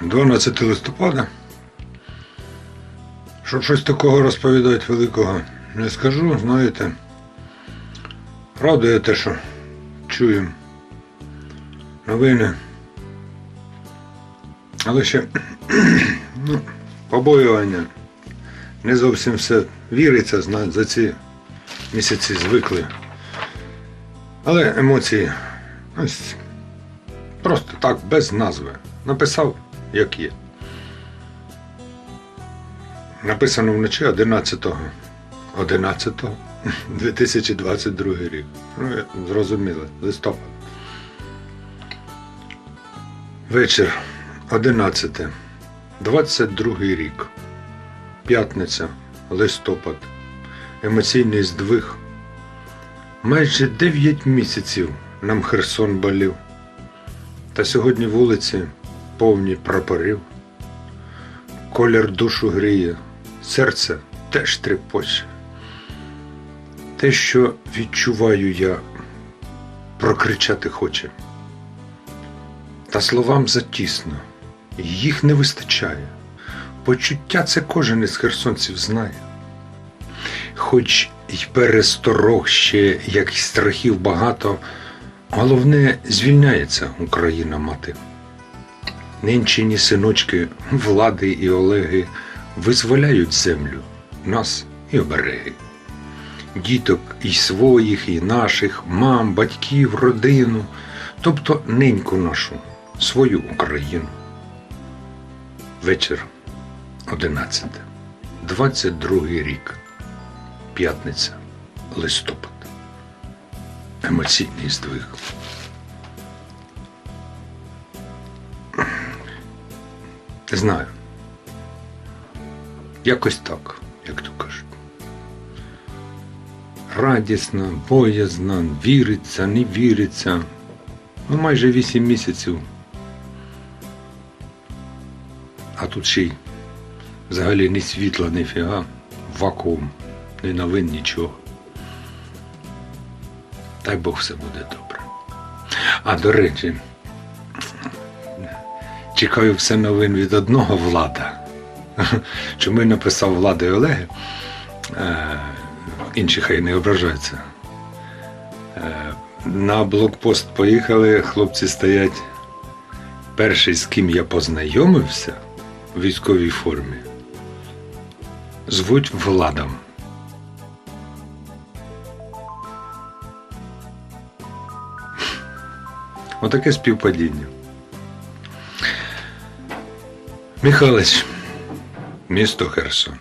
12 листопада. Щоб щось такого розповідати великого не скажу, знаєте. Радує те, що чуємо новини. Але ще ну, побоювання. Не зовсім все віриться, за ці місяці звикли. Але емоції ось просто так, без назви. Написав, як є. Написано вночі 11 11 2022 рік. Ну, зрозуміло, листопад. Вечір 11 22 рік. П'ятниця, листопад. Емоційний здвиг. Майже 9 місяців нам Херсон болів. Та сьогодні вулиці повні прапорів. Колір душу гріє, серце теж трепоче. Те, що відчуваю я, прокричати хоче. Та словам затісно, їх не вистачає. Почуття це кожен із херсонців знає. Хоч й пересторог ще, як й страхів багато, головне звільняється Україна мати. Нинчині синочки влади і Олеги визволяють землю, нас і обереги. Діток і своїх, і наших, мам, батьків, родину, тобто неньку нашу, свою Україну. Вечір 11. 22 рік. П'ятниця, листопад. Емоційний здвиг. Знаю. Якось так, як то кажуть. Радісна, боязна, віриться, не віриться. Ну, майже вісім місяців. А тут ще й взагалі ні світла, ні фіга, вакуум, ні новин, нічого. Дай Бог все буде добре. А до речі, чекаю все новин від одного влада. Чому я написав влада і Олеги? Е, інші хай не ображаються. Е, на блокпост поїхали, хлопці стоять. Перший, з ким я познайомився в військовій формі, звуть Владом. Отаке співпадіння. Михайлович, місто Херсон.